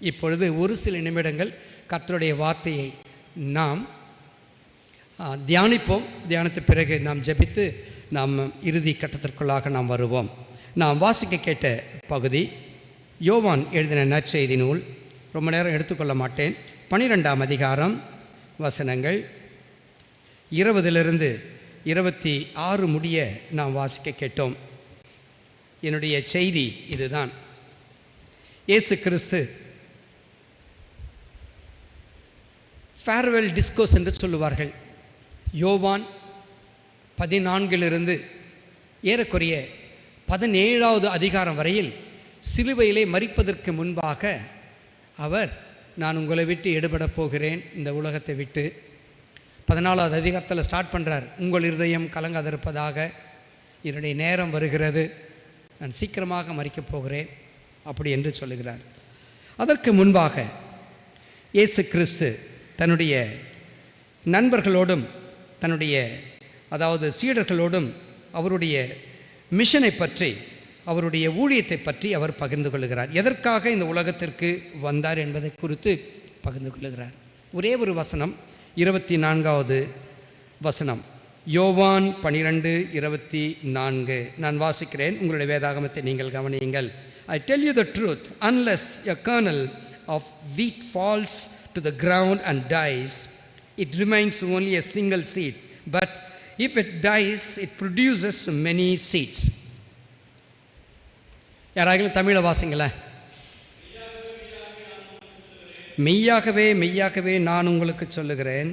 இப்பொழுது ஒரு சில நிமிடங்கள் கர்த்தருடைய வார்த்தையை நாம் தியானிப்போம். தியானத்து பிறகு நாம் ஜெபித்து நாம் இறுதி கட்டத்திற்குள்ளாக நாம் வருவோம். நாம் வாசிக்க கேட்ட பகுதி யோவான் எழுதின நற்செய்தி நூல். ரொம்ப நேரம் எடுத்துக்கொள்ள மாட்டேன். பனிரெண்டாம் அதிகாரம் வசனங்கள். இருபதிலிருந்து இருபத்தி ஆறு முடிய நாம் வாசிக்க கேட்டோம். என்னுடைய செய்தி இதுதான். இயேசு கிறிஸ்து ஃபேர்வெல் டிஸ்கோஸ் என்று சொல்லுவார்கள். யோவான் பதினான்கிலிருந்து ஏறக்குறைய பதினேழாவது அதிகாரம் வரையில் சிலுவையிலே மறிப்பதற்கு முன்பாக அவர் நான் உங்களை விட்டு எடுபடப் போகிறேன் இந்த உலகத்தை விட்டு. பதினாலாவது அதிகாரத்தில் ஸ்டார்ட் பண்ணுறார் உங்கள் இருதயம் கலங்காதிருப்பதாக என்னுடைய நேரம் வருகிறது நான் சீக்கிரமாக மறிக்கப் போகிறேன் அப்படி என்று சொல்லுகிறார். அதற்கு முன்பாக இயேசு கிறிஸ்து தன்னுடைய நண்பர்களோடும் தன்னுடைய அதாவது சீடர்களோடும் அவருடைய மிஷனை பற்றி அவருடைய ஊழியத்தை பற்றி அவர் பகிர்ந்து கொள்கிறார். எதற்காக இந்த உலகத்திற்கு வந்தார் என்பதை குறித்து பகிர்ந்து கொள்கிறார். ஒரே ஒரு வசனம் இருபத்தி நான்காவது வசனம். யோவான் பனிரெண்டு இருபத்தி நான்கு நான் வாசிக்கிறேன் உங்களுடைய வேதாகமத்தை நீங்கள் கவனியுங்கள். I tell you the truth unless a kernel of wheat falls to the ground and dies it remains only a single seed. But if it dies, it produces many seeds. யாராகிலும் தமிழை வாசிங்களேன் மெய்யாகவே மெய்யாகவே நான் உங்களுக்கு சொல்லுகிறேன்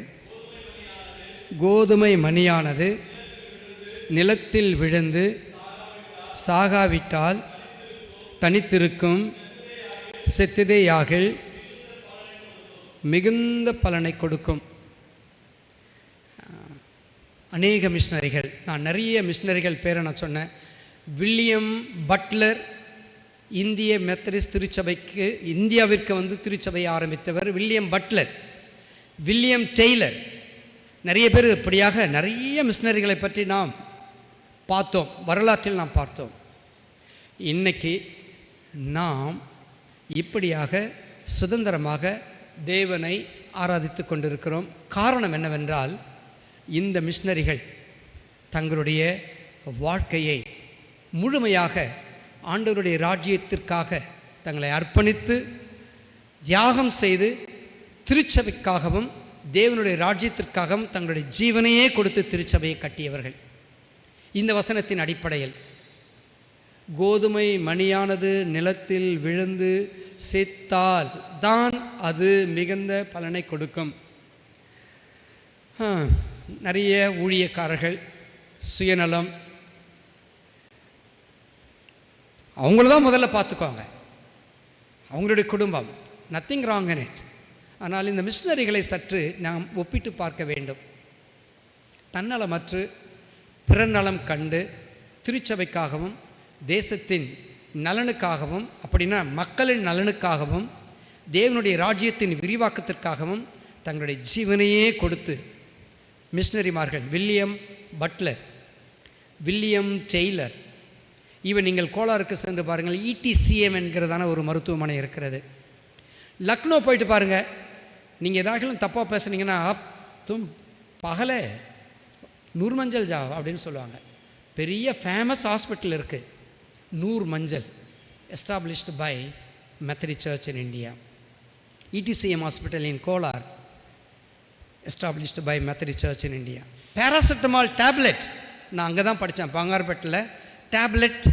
கோதுமை மணியானது நிலத்தில் விழுந்து சாகாவிட்டால் தனித்திருக்கும் செத்ததேயாகில் மிகுந்த பலனை கொடுக்கும். அநேக மிஷினரிகள் நான் நிறைய மிஷினரிகள் பேரை நான் சொன்னேன். வில்லியம் பட்லர் இந்திய மெத்தடிஸ் திருச்சபைக்கு இந்தியாவிற்கு வந்து திருச்சபையை ஆரம்பித்தவர் வில்லியம் பட்லர். William Taylor. நிறைய பேர் இப்படியாக நிறைய மிஷினரிகளை பற்றி நாம் பார்த்தோம். வரலாற்றில் நாம் பார்த்தோம். இன்னைக்கு நாம் இப்படியாக சுதந்திரமாக தேவனை ஆராதித்து கொண்டிருக்கிறோம். காரணம் என்னவென்றால் இந்த மிஷினரிகள் தங்களுடைய வாழ்க்கையை முழுமையாக ஆண்டவருடைய ராஜ்யத்திற்காக தங்களை அர்ப்பணித்து தியாகம் செய்து திருச்சபைக்காகவும் தேவனுடைய ராஜ்யத்திற்காகவும் தங்களுடைய ஜீவனையே கொடுத்து திருச்சபையை கட்டியவர்கள். இந்த வசனத்தின் அடிப்படையில் கோதுமை மணியானது நிலத்தில் விழுந்து செத்தால் தான் அது மிகுந்த பலனை கொடுக்கும். நிறைய ஊழியக்காரர்கள் சுயநலம். அவங்கள தான் முதல்ல பார்த்துக்குவாங்க. அவங்களுடைய குடும்பம் நத்திங் ராங் இன் இட் ஆனால் இந்த மிஷினரிகளை சற்று நாம் ஒப்பிட்டு பார்க்க வேண்டும். தன்னலமற்று பிறநலம் கண்டு திருச்சபைக்காகவும் தேசத்தின் நலனுக்காகவும் அப்படின்னா மக்களின் நலனுக்காகவும் தேவனுடைய ராஜ்யத்தின் விரிவாக்கத்திற்காகவும் தங்களுடைய ஜீவனையே கொடுத்து மிஷினரிமார்கள் William Butler William Taylor Evan நீங்கள் கோலாருக்கு சேர்ந்து பாருங்கள் இடிசிஎம் என்கிறதான ஒரு மருத்துவமனை இருக்கிறது. லக்னோ போயிட்டு பாருங்கள் நீங்கள் ஏதாச்சும் தப்பாக பேசுனீங்கன்னா தும் பகலே நூர்மஞ்சல் ஜா அப்படின்னு சொல்லுவாங்க. பெரிய ஃபேமஸ் ஹாஸ்பிட்டல் இருக்குது நூர் மஞ்சள் established by Methodist church in India ETCM hospital in Kolar established by Methodist church in India paracetamol tablet நான் அங்கே தான் படித்தேன் பங்கார்பேட்டில் டேப்லெட்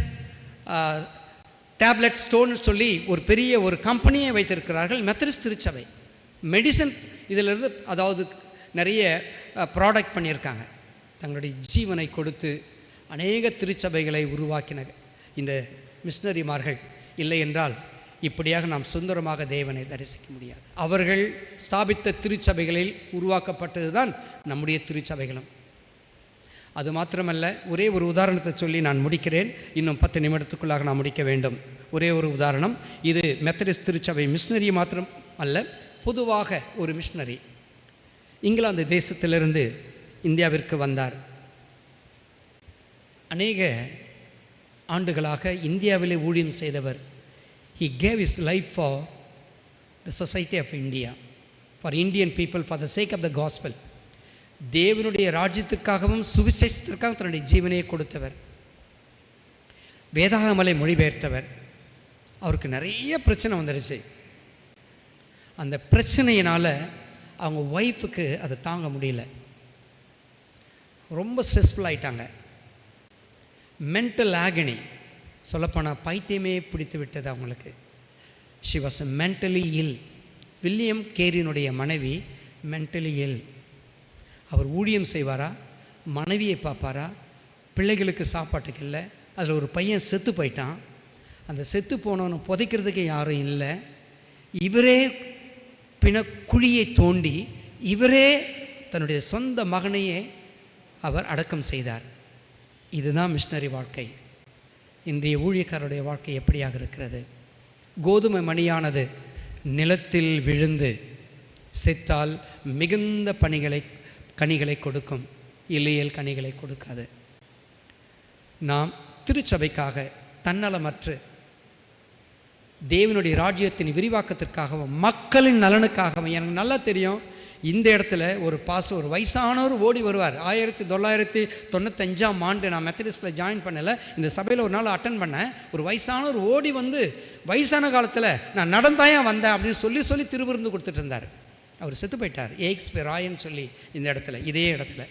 டேப்லெட் ஸ்டோன் சொல்லி ஒரு பெரிய ஒரு கம்பெனியை வைத்திருக்கிறார்கள் மெத்தடிஸ்ட் திருச்சபை. மெடிசன் இதிலிருந்து அதாவது நிறைய ப்ராடக்ட் பண்ணியிருக்காங்க. தங்களுடைய ஜீவனை கொடுத்து அநேக திருச்சபைகளை உருவாக்கின இந்த மிஷினரிமார்கள் இல்லை என்றால் இப்படியாக நாம் சுந்தரமாக தேவனை தரிசிக்க முடியாது. அவர்கள் ஸ்தாபித்த திருச்சபைகளில் உருவாக்கப்பட்டது தான் நம்முடைய திருச்சபைகளும். அது மாத்திரமல்ல ஒரே ஒரு உதாரணத்தை சொல்லி நான் முடிக்கிறேன். இன்னும் பத்து நிமிடத்துக்குள்ளாக நான் முடிக்க வேண்டும். ஒரே ஒரு உதாரணம் இது மெத்தடிஸ்ட் திருச்சபை மிஷினரி மாத்திரம் அல்ல பொதுவாக ஒரு மிஷினரி. இங்கிலாந்து தேசத்திலிருந்து இந்தியாவிற்கு வந்தார். அநேக ஆண்டுகளாக இந்தியாவிலே ஊழியம் செய்தவர். He gave his life for the society of India for Indian people for the sake of the gospel தேவனுடைய ராஜ்யத்துக்காகவும் சுவிசேஷத்திற்காகவும் தன்னுடைய ஜீவனையை கொடுத்தவர். வேதாகமலை மொழிபெயர்த்தவர். அவருக்கு நிறைய பிரச்சனை வந்துடுச்சு. அந்த பிரச்சனையினால் அவங்க ஒய்ஃபுக்கு அதை தாங்க முடியல. ரொம்ப ஸ்ட்ரெஸ்ஃபுல் ஆகிட்டாங்க மென்டல் ஆகனி சொல்லப்போனால் பைத்தியமே பிடித்து விட்டது அவங்களுக்கு. She was mentally ill William கேரினுடைய மனைவி மென்டலி இல் அவர் ஊழியம் செய்வாரா? மனைவியை பார்ப்பாரா? பிள்ளைகளுக்கு சாப்பாட்டுக்கு இல்லை. அதில் ஒரு பையன் செத்து போயிட்டான். அந்த செத்து போனவனை புதைக்கிறதுக்கு யாரும் இல்லை. இவரே பிண குழியை தோண்டி இவரே தன்னுடைய சொந்த மகனையே அவர் அடக்கம் செய்தார். இதுதான் மிஷினரி வாழ்க்கை. இன்றைய ஊழியக்காரருடைய வாழ்க்கை எப்படியாக இருக்கிறது? கோதுமை மணியானது நிலத்தில் விழுந்து செத்தால் மிகுந்த பணிகளை கனிகளை கொடுக்கும். இல்லையல் கனிகளை கொடுக்காது. நாம் திருச்சபைக்காக தன்னலமற்று தேவனுடைய ராஜ்யத்தின் விரிவாக்கத்திற்காகவும் மக்களின் நலனுக்காகவும் எனக்கு நல்லா தெரியும் இந்த இடத்துல ஒரு பாஸ் ஒரு வயசானவர் ஓடி வருவார். ஆயிரத்தி தொள்ளாயிரத்தி தொண்ணூத்தஞ்சாம் ஆண்டு நான் மெத்தடிஸ்டில் ஜாயின் பண்ணலை. இந்த சபையில் ஒரு நாள் அட்டன் பண்ணேன். ஒரு வயசானவர் ஓடி வந்து வயசான காலத்தில் நான் நடந்தாயா வந்தேன் அப்படின்னு சொல்லி சொல்லி திருவிருந்து கொடுத்துட்டு இருந்தார். அவர் செத்து போயிட்டார். ஏக்ஸ் ராயன்னு சொல்லி இந்த இடத்துல இதே இடத்துல.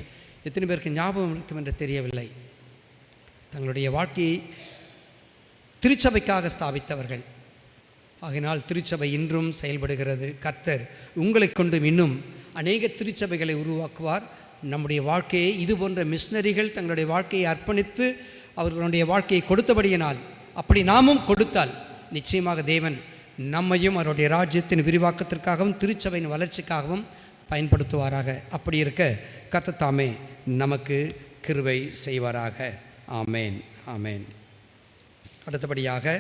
எத்தனை பேருக்கு ஞாபகம் இருக்கும் என்று தெரியவில்லை. தங்களுடைய வாழ்க்கையை திருச்சபைக்காக ஸ்தாபித்தவர்கள். ஆகினால் திருச்சபை இன்றும் செயல்படுகிறது. கர்த்தர் உங்களை கொண்டும் இன்னும் அநேக திருச்சபைகளை உருவாக்குவார். நம்முடைய வாழ்க்கையை இது போன்ற மிஷினரிகள் தங்களுடைய வாழ்க்கையை அர்ப்பணித்து அவர்களுடைய வாழ்க்கையை கொடுத்தபடியினால் அப்படி நாமும் கொடுத்தால் நிச்சயமாக தேவன் நம்மையும் அவருடைய ராஜ்யத்தின் விரிவாக்கத்திற்காகவும் திருச்சபையின் வளர்ச்சிக்காகவும் பயன்படுத்துவாராக. அப்படி இருக்க கத்தத்தாமே நமக்கு கிருவை செய்வாராக. ஆமேன் ஆமேன். அடுத்தபடியாக